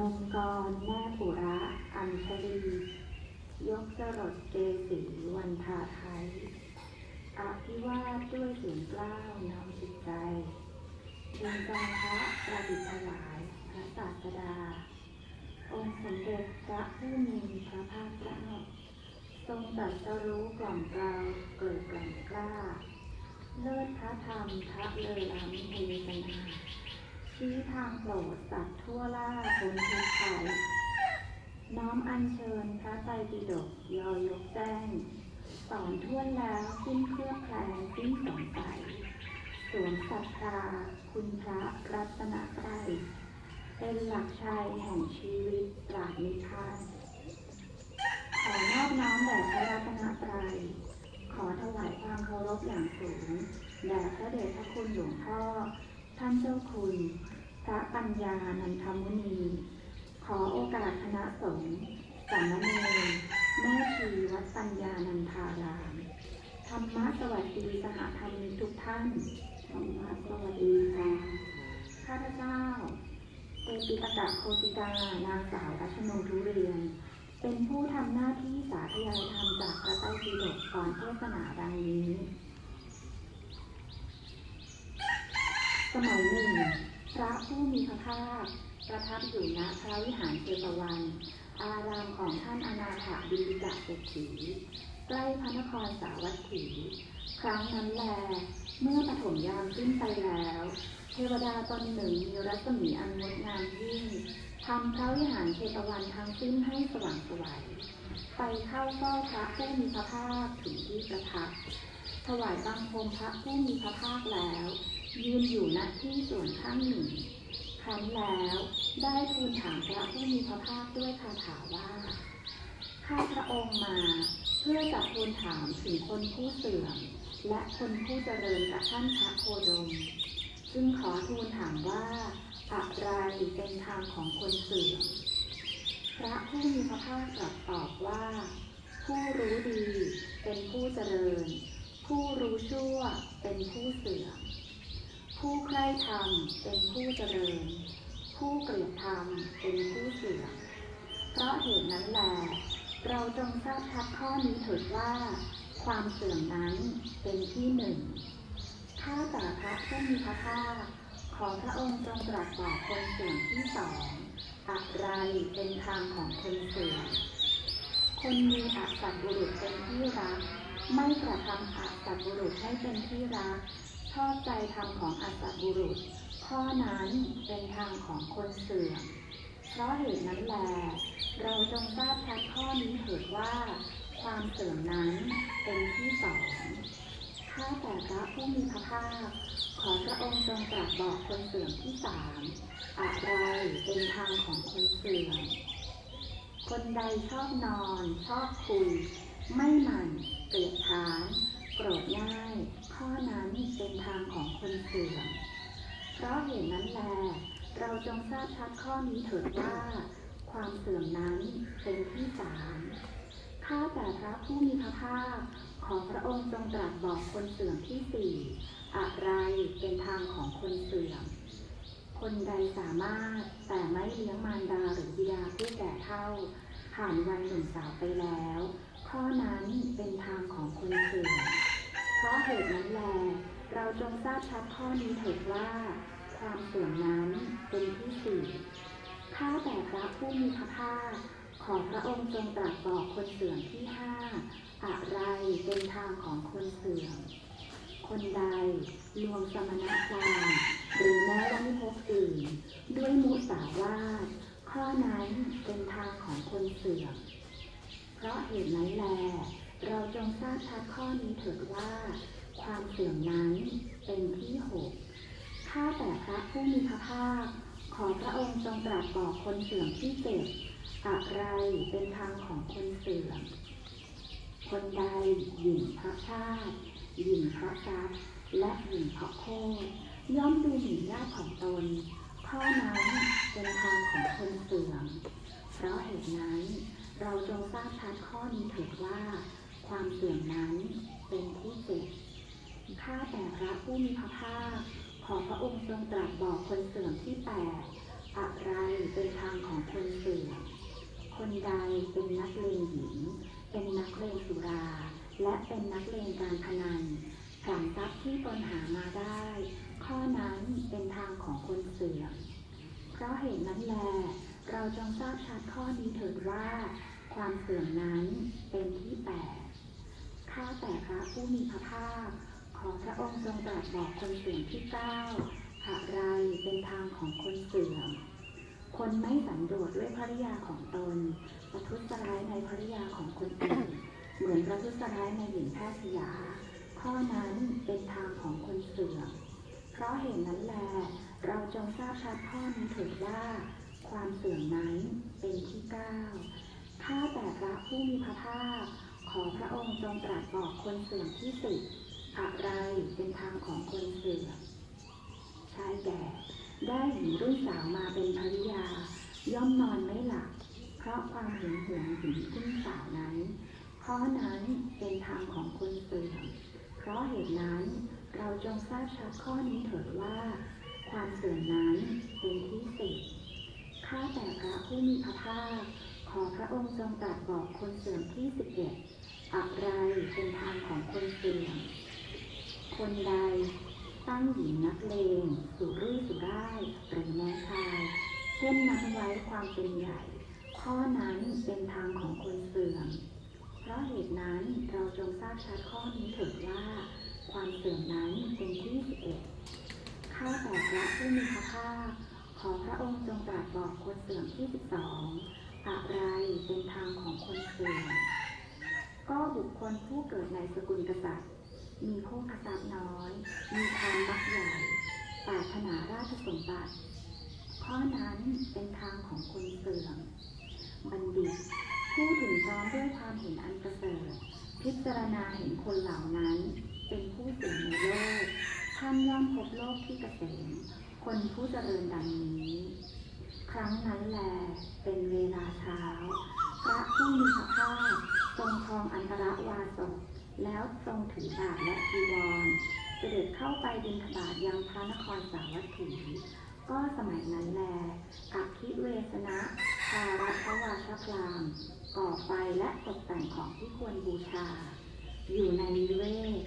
นงกรแม่ปุระอัญชลี ยกจรดเกสีวันทาไทยอภิวาทด้วยสียงกล้าวนำจิตใจดึงจองพระประดิษฐถวายพระศาสดา องค์สมเด็จพระผู้มีพระภาคเจ้าทรงตรัสรู้กล่อมเกลาเกิดกล่อมกล้า เลิศพระธรรมพระเลอล้ำเทศน ชี้ทางโปรดสัตว์ทั่วล่าพ้นทุกข์ภัยน้อมอัญเชิญพระไตรปิฎกยอยกแจ้งสอนทั่วแล้วสิ้นเครือบแคลงสิ้นสงสัยสวมศรัทธาคุณพระรัตนตรัยเป็นหลักชัยแห่งชีวิตตราบนิพพานขอนอบน้อมแด่พระรัตนตรัยขอถวายความเคารพอย่างสูงแด่พระเดชพระคุณหลวงพ่อ ท่านเจ้าคุณ พระปัญญานันทมุนี ขอโอกาสคณะสงฆ์สามเณรแม่ชีวัดปัญญานันทาราม ธรรมะสวัสดีสหธรรมิทุกท่าน ธรรมะสวัสดีค่ะ ข้าพเจ้าเอปิตกะโคติกา นางสาวรัชนงทุเรียน เป็นผู้ทำหน้าที่สาธยายธรรมจากพระไตรปิฎกก่อนเทศนาดังนี้ สมัยหนึ่ง พระผู้ มีพระภาคประทับอยู่ณพระวิหารเจตวัน อารามของท่านอนาถบิลิกะเศรษฐีใกล้พระนครสาวัตถี ครั้งนั้นแล เมื่อปฐมยามขึ้นไปแล้ว เทวดาตนหนึ่งมีรัศมีอันงดงามยิ่งทำพระวิหารเชตวันทั้งสิ้นให้สว่างไสวัยไปเข้าเฝ้าพระผู้มีพระภาคถึงที่ประทับ ถวายบังคมพระผู้มีพระภาคแล้ว ยืนอยู่ณที่ส่วนข้างหนึ่ง ครั้นแล้วได้ทูลถามพระผู้มีพระภาคด้วยคาถาว่า ข้าพระองค์มา เพื่อจะทูลถามถึงคนผู้เสื่อม และคนผู้เจริญกับท่านพระโคดมจึงขอทูลถามว่าอะไรเป็นทางของคนเสื่อม พระผู้มีพระภาคตรัสตอบว่า ผู้รู้ดีเป็นผู้เจริญ ผู้รู้ชั่วเป็นผู้เสื่อม ผู้ใคร่ธรรมเป็นผู้เจริญ ผู้เกลียดธรรมเป็นผู้เสื่อมเพราะเหตุนั้นแหละเราจงทราบชัดข้อนี้เถิดว่า ความเสื่อมนั้นเป็นที่หนึ่งข้าแต่พระผู้มีพระภาคขอพระองค์จงตรัสบอกคนเสื่อมที่สองอะไรเป็นทางของคนเสื่อมคนมีอัสัตบุรุษเป็นที่รัก ไม่กระทำอัสัตบุรุษให้เป็นที่รัก ชอบใจธรรมของอัสัตบุรุษ ข้อนั้นเป็นทางของคนเสื่อม เพราะเหตุนั้นแล เราจงทราบชัดข้อนี้เถิดว่า ความเสื่อมนั้นเป็นที่สองข้าแต่พระผู้มีพระภาค ขอพระองค์จงตรัสบอกคนเสื่อมที่สามอะไรเป็นทางของคนเสื่อม คนใดชอบนอน ชอบคุย ไม่หมั่นเกลียดค้านโกรธง่าย ข้อนั้นเป็นทางของคนเสื่อม เพราะเหตุนั้นแล เราจงทราบชัดข้อนี้เถิดว่า ความเสื่อมนั้นเป็นที่สามข้าแต่พระผู้มีพระภาค ขอพระองค์จงตรัสบอกคนเสื่อมที่สี่อะไรเป็นทางของคนเสื่อม คนใดสามารถแต่ไม่เลี้ยงมารดาหรือบิดาผู้แก่เท่า ผ่านวัยหนุ่มสาวไปแล้ว ข้อนั้นเป็นทางของคนเสื่อม ราะเหตุนั้นแล เราจงทราบชัดข้อนี้เถิดว่า ความเสื่อมนั้นเป็นที่สี่ข้าแต่พระผู้มีพระภาคขอพระองค์จงตรัสบอกคนเสื่อมที่ห้าอะไรเป็นทางของคนเสื่อม คนใดลวงสมณพราหมณ์หรือแม้ว่ามิภพอื่นด้วยมุสาวาทข้อนั้นเป็นทางของคนเสื่อม เพราะเหตุนั้นแล เราจงทราบชัดข้อนี้เถิดว่า ความเสื่อมนั้นเป็นที่หกข้าแต่พระผู้มีพระภาค ขอพระองค์จงตรัสบอกคนเสื่อมที่เจ็ดอะไรเป็นทางของคนเสื่อม คนใดหยิ่งพระชาติหยิ่งพระทรัพย์และหยิ่งพระโคย่อมดูหมิ่นญาติของตน ข้อนั้นเป็นทางของคนเสื่อม เพราะเหตุนั้นเราจงทราบชัดข้อนี้เถิดว่า ความเสื่อมนั้นเป็นที่เจ็ดข้าแต่พระผู้มีพระภาค ขอพระองค์ทรงตรัสบอกคนเสื่อมที่แปดอะไรเป็นทางของคนเสื่อม คนใดเป็นนักเลงหญิง เป็นนักเลงสุรา และเป็นนักเลงการพนันผลังทรัพย์ที่ตนหามาได้ ข้อนั้นเป็นทางของคนเสื่อม เพราะเหตุนั้นแล เราจงทราบชัดข้อนี้เถิดว่า ความเสื่อมนั้นเป็นที่แปด ข้าแต่พระผู้มีพระภาค ขอพระองค์ทรงตรัสบอกคนเสื่อมที่เก้าอะไรเป็นทางของคนเสื่อม คนไม่สันโดษด้วยภริยาของตน ประทุษร้ายในภริยาของคนอื่น เหมือนประทุษร้ายในหญิงแพทย์ยา ข้อนั้นเป็นทางของคนเสื่อม เพราะเหตุนั้นแล เราจงทราบชัดข้อนี้เถิดว่า ความเสื่อมนั้นเป็นที่เก้าข้าแต่พระผู้มีพระภาค ขอพระองค์จงตรัสบอกคนเสื่อมที่สิบอะไรเป็นทางของคนเสื่อมชายแก่ได้หญิงรุ่นสาวมาเป็นภริยา ย่อมนอนไม่หลับ เพราะความหึงหวงหญิงรุ่นสาวนั้นข้อนั้นเป็นทางของคนเสื่อม เพราะเหตุนั้นเราจงทราบชัดข้อนี้เถิดว่า ความเสื่อมนั้นเป็นที่สิบข้าแต่พระผู้มีพระภาคขอพระองค์ทรงตรัสบอกคนเสื่อมที่สิบเอ็ด อะไรเป็นทางของคนเสื่อมคนใดตั้งหญิงนักเลงสุรุ่ยสุร่ายหรือแม่ชายเช่นนั้นไว้ความเป็นใหญ่ ข้อนั้นเป็นทางของคนเสื่อม เพราะเหตุนั้นเราจงทราบชัดข้อนี้เถิดว่า ความเสื่อมนั้นเป็นที่สิบเอ็ดข้าแต่พระผู้มีพระภาคขอพระองค์จงตรัสบอกคนเสื่อมที่สิบสองอะไรเป็นทางของคนเสื่อม ก็บุคคลผู้เกิดในสกุลกษัตริย์ มีโภคทรัพย์น้อย มีทานมักใหญ่ปรารถนาราชสมบัติ ข้อนั้นเป็นทางของคนเสื่อม บัณฑิต ผู้ถึงพร้อมด้วยความเห็นอันประเสริฐพิจารณาเห็นคนเหล่านั้น เป็นผู้เสื่อมในโลก ท่านย่อมพบโลกที่เกษม คนผู้เจริญดังนี้ ครั้งนั้นแล เป็นเวลาเช้า พระผู้มีพระภาค ทรงครองอันตรวาสกแล้วทรงถือบาทและจีวร เสด็จเข้าไปบิณฑบาตยังพระนครสาวัตถีก็สมัยนั้นแลอักขิเวสนะภารัตวาชพรามก่อไฟและตกแต่งของที่ควรบูชา อยู่ในนิเวศ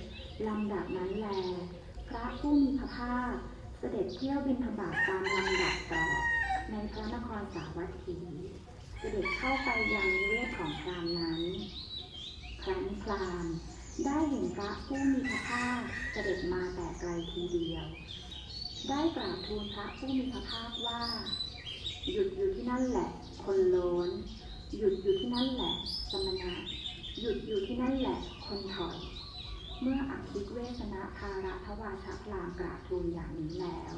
ลำดับนั้นแล พระผู้มีพระภาคเสด็จเที่ยวบิณฑบาตตามลำดับต่อในพระนครสาวัตถี เสด็จเข้าไปยังเวศของพรามนั้น ครั้นพรามได้เห็นพระผู้มีพระภาคเสด็จมาแต่ไกลทีเดียว ได้กราบทูลพระผู้มีพระภาคว่า หยุดอยู่ที่นั่นแหละ คนโลนหยุดอยู่ที่นั่นแหละ สมณะ หยุดอยู่ที่นั่นแหละ คนถอย เมื่ออักคิเวสนะภาระทวาชพรามกราบทูลอย่างนี้แล้ว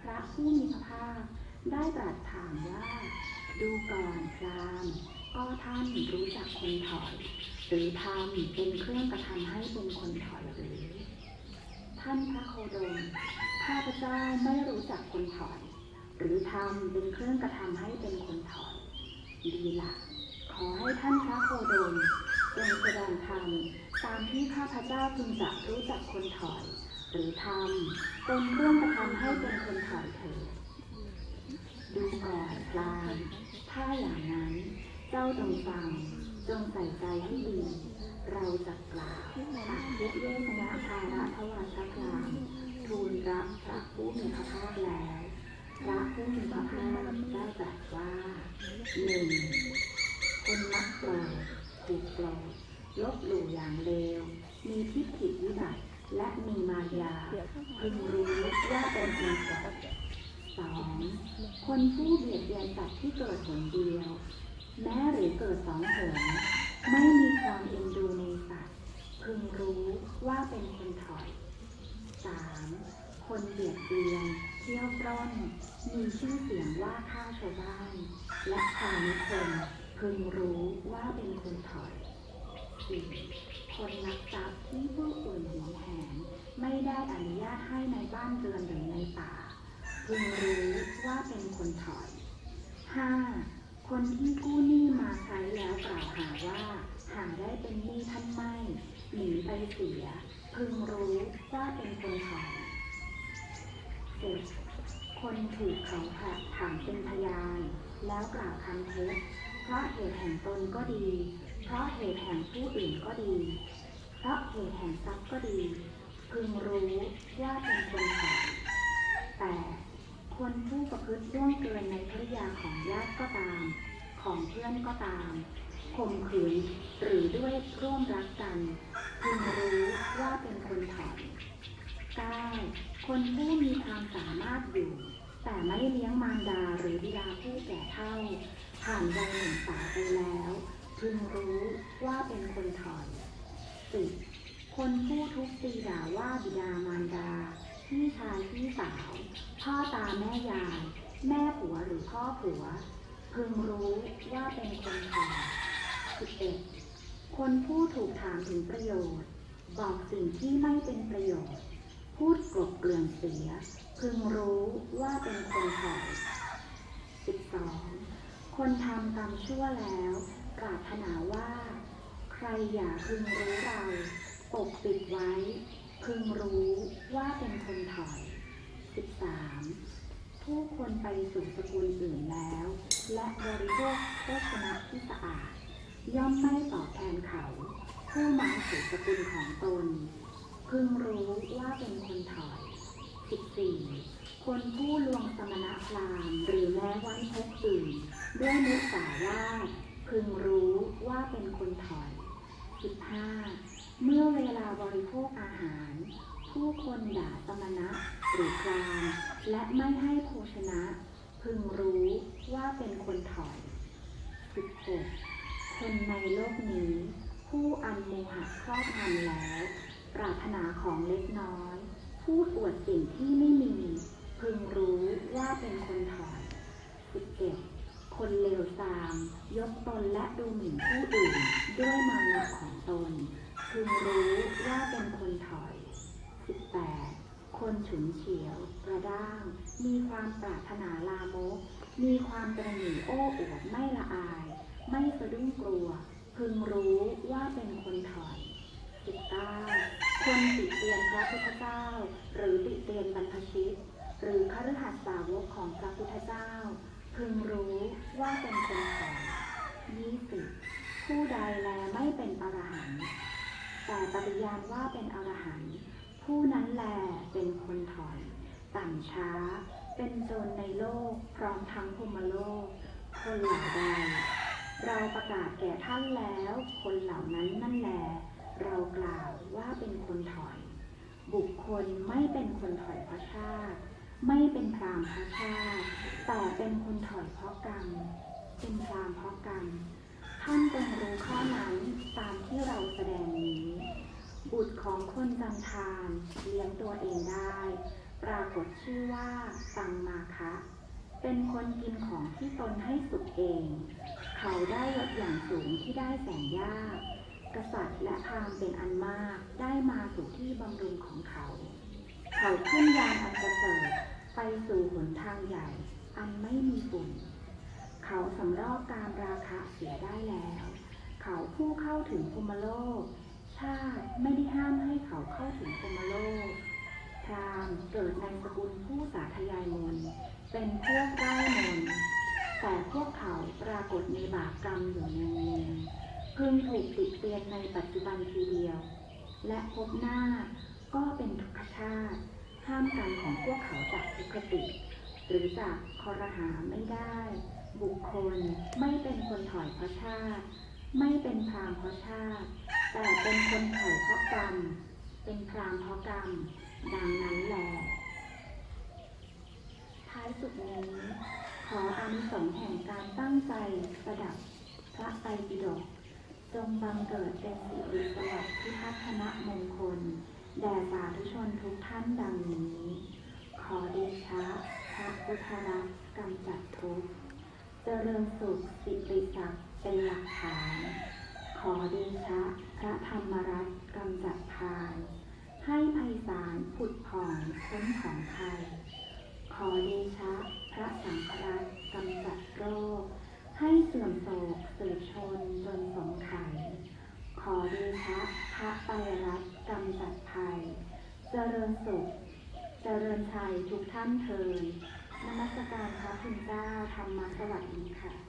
พระผู้มีพระภาคได้ตรัสถามว่า ดูก่อนพรามก็ท่านรู้จักคนถอย หรือทำเป็นเครื่องกระทำให้เป็นคนถอยหรือ ท่านพระโคดมข้าพเจ้าไม่รู้จักคนถอย หรือทำเป็นเครื่องกระทำให้เป็นคนถอย ดีละขอให้ท่านพระโคดมจงแสดงธรรมตามที่ข้าพเจ้าพึงจะรู้จักคนถอย หรือทำเป็นเครื่องกระทำให้เป็นคนถอยเถิดดูก่อนพลาน ถ้าอย่างนั้นเจ้าจงฟังจงใส่ใจให้ดี เราจะกล่าวอักคิเวสนะภาระทวาชกรามทูลรับพระผู้มีพระภาคแล้วพระผู้มีพระภาคได้ตรัสว่าหนึ่งคนมักโกรธถูกโกรธลบหลู่อย่างเลวมีทิฏฐิวิบัติและมีมายาพึงรู้ว่าเป็นคนโกรธ สองคนผู้เบียดเบียนสัตว์ที่เกิดหนเดียว แม้หรือเกิดสองหนไม่มีความเอ็นดูในสัตว์ พึงรู้ว่าเป็นคนถอยสามคนเบียดเบียนเที่ยวปล้นมีชื่อเสียงว่าฆ่าชาวบ้าน และชาวนิคมพึงรู้ว่าเป็นคนถอยสี่คนลักทรัพย์ที่ผู้อื่นหวงแหนไม่ได้อนุญาตให้ในบ้านเรือนหรือในป่า พึงรู้ว่าเป็นคนถอยห้าคนที่กู้หนี้มาใช้แล้วกล่าวหาว่าหาได้เป็นหนี้ท่านไม่หนีไปเสีย พึงรู้ว่าเป็นคนถอยเจ็ดคนถูกเขาขัดถามเป็นพยาน แล้วกล่าวคำเท็จเพราะเหตุแห่งตนก็ดี เพราะเหตุแห่งผู้อื่นก็ดี เพราะเหตุแห่งทรัพย์ก็ดี พึงรู้ว่าเป็นคนขายแต่ คนผู้ประพฤติล่วงเกินในภริยาของญาติก็ตาม ของเพื่อนก็ตามข่มขืนหรือด้วยร่วมรักกันพึงรู้ว่าเป็นคนถอน 9. คนผู้มีความสามารถอยู่ แต่ไม่เลี้ยงมารดาหรือบิดาผู้แก่เฒ่า ผ่านวัยหนุ่มสาวไปแล้วพึงรู้ว่าเป็นคนถอน 10. คนผู้ทุบตีด่าว่าบิดามารดา พี่ชายพี่สาว พ่อตาแม่ยาย แม่ผัวหรือพ่อผัว พึงรู้ว่าเป็นคนถอน 11. คนผู้ถูกถามถึงประโยชน์ บอกสิ่งที่ไม่เป็นประโยชน์ พูดกลบเกลื่อนเสีย พึงรู้ว่าเป็นคนถอย 12. คนทำกรรมชั่วแล้วปรารถนาว่า ใครอย่าพึงรู้เราปกปิดไว้ พึงรู้ว่าเป็นคนถอย 13. ผู้คนไปสู่สกุลอื่นแล้ว และบริโภคโภชนะที่สะอาด ย่อมไม่ตอบแทนเขา ผู้มาสู่สกุลของตน พึงรู้ว่าเป็นคนถอย 14. คนผู้ลวงสมณะพราหมณ์หรือแม้วันพกอื่นด้วยมุสาวาทพึงรู้ว่าเป็นคนถอย 15. เมื่อเวลาบริโภคอาหาร ผู้คนด่าสมณะหรือพราหมณ์และไม่ให้โภชนะ พึงรู้ว่าเป็นคนถอย 16. คนในโลกนี้ ผู้อันโมหะครอบงำแล้ว ปรารถนาของเล็กน้อยพูดอวดสิ่งที่ไม่มี พึงรู้ว่าเป็นคนถอย 11. คนเลวทราม ยกตนและดูหมิ่นผู้อื่นด้วยมานะของตน พึงรู้ว่าเป็นคนถอย 18. คนฉุนเฉียว กระด้าง มีความปรารถนาลามก มีความตระหนี่โอ้อวดไม่ละอาย ไม่สะดุ้งกลัว พึงรู้ว่าเป็นคนถอย 19. คนติเตียนพระพุทธเจ้า หรือติเตียนบรรพชิต หรือคฤหัสถ์สาวกของพระพุทธเจ้า พึงรู้ว่าเป็นคนถอย 20. ผู้ใดแลไม่เป็นอรหันต์ แต่ปฏิญาณว่าเป็นอรหันต์ผู้นั้นแลเป็นคนถอยต่ำช้า เป็นโจรในโลก พร้อมทั้งพรหมโลก คนเหล่าใดเราประกาศแก่ท่านแล้ว คนเหล่านั้นนั่นแล เรากล่าวว่าเป็นคนถอย บุคคลไม่เป็นคนถอยเพราะชาติ ไม่เป็นพรามเพราะชาติ แต่เป็นคนถอยเพราะกรรม เป็นพรามเพราะกรรม ท่านจงรู้ข้อนั้นตามที่เราแสดงนี้ บุตรของคนจำทานเลี้ยงตัวเองได้ ปรากฏชื่อว่าตังมาคะเป็นคนกินของที่ตนให้สุกเอง เขาได้ยศอย่างสูงที่ได้แสนยาก กษัตริย์และพามเป็นอันมากได้มาสู่ที่บำรุงของเขา เขาขึ้นยานอันประเสริฐไปสู่หนทางใหญ่ อันไม่มีฝุ่น เขาสำรอกการราคะเสียได้แล้ว เขาผู้เข้าถึงภูมิโลก ชาติไม่ได้ห้ามให้เขาเข้าถึงภูมิโลกพรามเกิดในสกุลผู้สาธยายมนเป็นพวกได้มนแต่พวกเขาปรากฏในบาปกรรมอยู่เนืองๆพึงถูกติดเตียนในปัจจุบันทีเดียว และพบหน้าก็เป็นทุกขชาติห้ามกันของพวกเขาจากทุกขติ หรือจากคอรหาไม่ได้ บุคคลไม่เป็นคนถอยเพราะชาติ ไม่เป็นพรามเพราะชาติ แต่เป็นคนถอยเพราะกรรม เป็นพรามเพราะกรรม ดังนั้นแหละท้ายสุดนี้ ขออานิสงส์แห่งการตั้งใจประดับพระไตรปิฎกจงบังเกิดเป็นสิริสวัสดิ์ที่พัฒนมงคล แด่สาธุชนทุกท่านดังนี้ ขอเดชะพระพุทธรัตน์กำจัดทุกข์ จริญสุขสิริศักดิ์เป็นหลักฐาน ขอเดชะพระธรรมรัตน์กำจัดพานให้ไพศาลผุดผ่องพ้นของไทยขอเดชะพระสังฆรัตน์กำจัดโรค ให้เสื่อมโศกสืบชนจนสงไขยขอเดชะพระไตรรัตน์กำจัดภัย เจริญสุข เจริญชัยทุกท่านเทิน นมัสการพระคุณเจ้าธรรมสวัสดีค่ะ